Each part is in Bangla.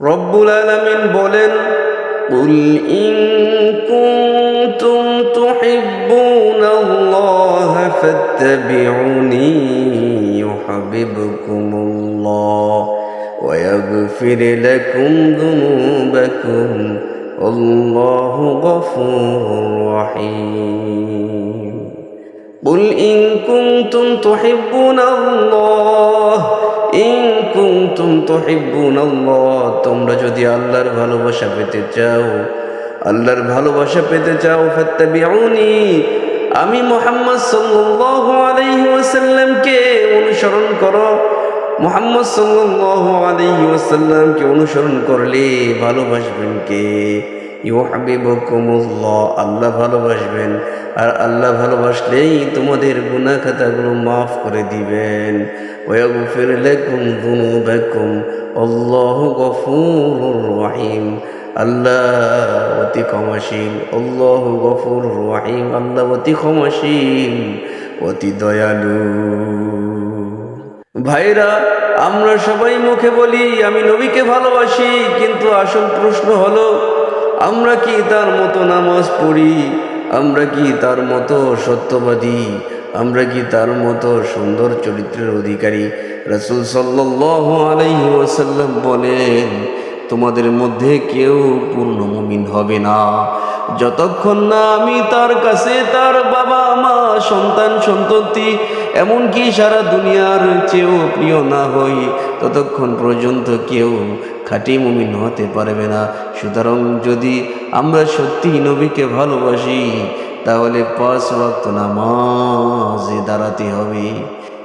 রব্বুল আলামিন বলেন قل إن كنتم تحبون الله فاتبعوني يحببكم الله ويغفر لكم ذنوبكم والله غفور رحيم قل إن كنتم تحبون الله إن কুন্তুম তুহিব্বুন আল্লাহ তোমরা যদি আল্লাহর ভালোবাসা পেতে চাও, আল্লাহর ভালোবাসা পেতে চাও, ফাত্তাবিউনি। আমি মোহাম্মদ সাল্লাল্লাহু আলাইহি ওয়াসাল্লামকে অনুসরণ করো। মোহাম্মদ সাল্লাল্লাহু আলাইহি ওয়াসাল্লামকে অনুসরণ করলে ভালোবাসবেন কে? ইউহাবিবুকুমুল্লাহ, আল্লাহ ভালোবাসবেন। আর আল্লাহ ভালোবাসলেই তোমাদের গুনাহ খাতাগুলো মাফ করে দিবেন। লাকুম যুনুবাকুম, আল্লাহু অতি গফুর আল্লাহ অতি অতি দয়ালু। ভাইরা, আমরা সবাই মুখে বলি, আমি নবীকে ভালোবাসি, কিন্তু আসল প্রশ্ন হলো আমরা কি তার মতো নামাজ পড়ি? আমরা কি তার মতো সত্যবাদী? আমরা কি তার মতো সুন্দর চরিত্রের অধিকারী? রসুল সাল্লাহ আলাইহি বলেন, তোমাদের মধ্যে কেউ পূর্ণ মুমিন হবে না। যতক্ষণ না আমি তার কাছে তার বাবা, মা, সন্তান সন্ততি এমনকি সারা দুনিয়ার চেয়েও প্রিয় না হই ততক্ষণ পর্যন্ত কেউ খাঁটি মুমিন হতে পারবে না। সুতরাং যদি আমরা সত্যি নবীকে ভালোবাসি, তাহলে পাঁচ ওয়াক্ত নামাজে দাঁড়াতে হবে।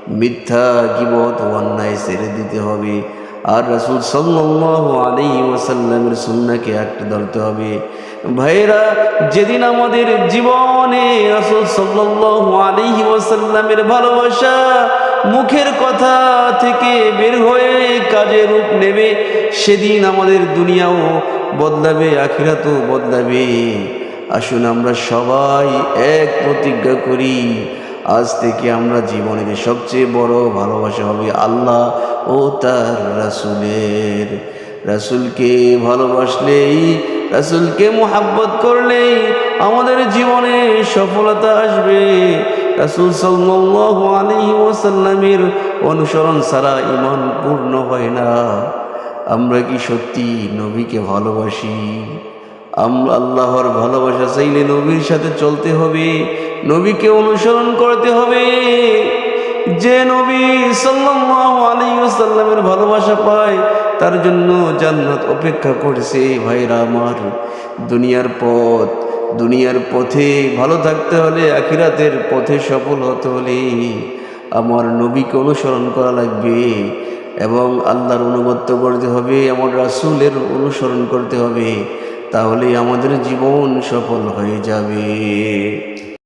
মিথ্যা গিবত ও অন্যায় ছেড়ে দিতে হবে। আর রাসুল সাল্লাল্লাহু আলাইহি ওয়াসাল্লামের সুন্নাহকে একটা ধরতে হবে। ভাইরা যেদিন আমাদের জীবনে রাসুল সাল্লাল্লাহু আলাইহি ওয়াসাল্লামের ভালোবাসা মুখের কথা থেকে বের হয়ে কাজে রূপ নেবে, সেদিন আমাদের দুনিয়াও বদলাবে, আখিরাতও বদলাবে। আসুন আমরা সবাই এক প্রতিজ্ঞা করি, আজ থেকে আমরা জীবনের সবচেয়ে বড় ভালোবাসা হবে আল্লাহ ও তার রাসুলের। রাসুলকে ভালোবাসলেই, রাসুলকে মোহাব্বত করলেই আমাদের জীবনে সফলতা আসবে। রাসুল সাল্লাল্লাহু আলাইহি ওয়াসাল্লামের অনুসরণ ছাড়া ইমান পূর্ণ হয় না। আমরা কি সত্যি নবীকে ভালোবাসি? আমরা আল্লাহর ভালোবাসা চাইলে নবীর সাথে চলতে হবে, নবীকে অনুসরণ করতে হবে। যে নবী ওয়াসাল্লামের ভালোবাসা পায়, তার জন্য জান্নাত অপেক্ষা করছে। ভাইরা আমার, দুনিয়ার পথ, দুনিয়ার পথে ভালো থাকতে হলে, আখিরাতের পথে সফল হতে হলে আমার নবীকে অনুসরণ করা লাগবে এবং আল্লাহর অনুগত্য করতে হবে, আমার রাসুলের অনুসরণ করতে হবে তাহলে আমাদের জীবন সফল হয়ে যাবে।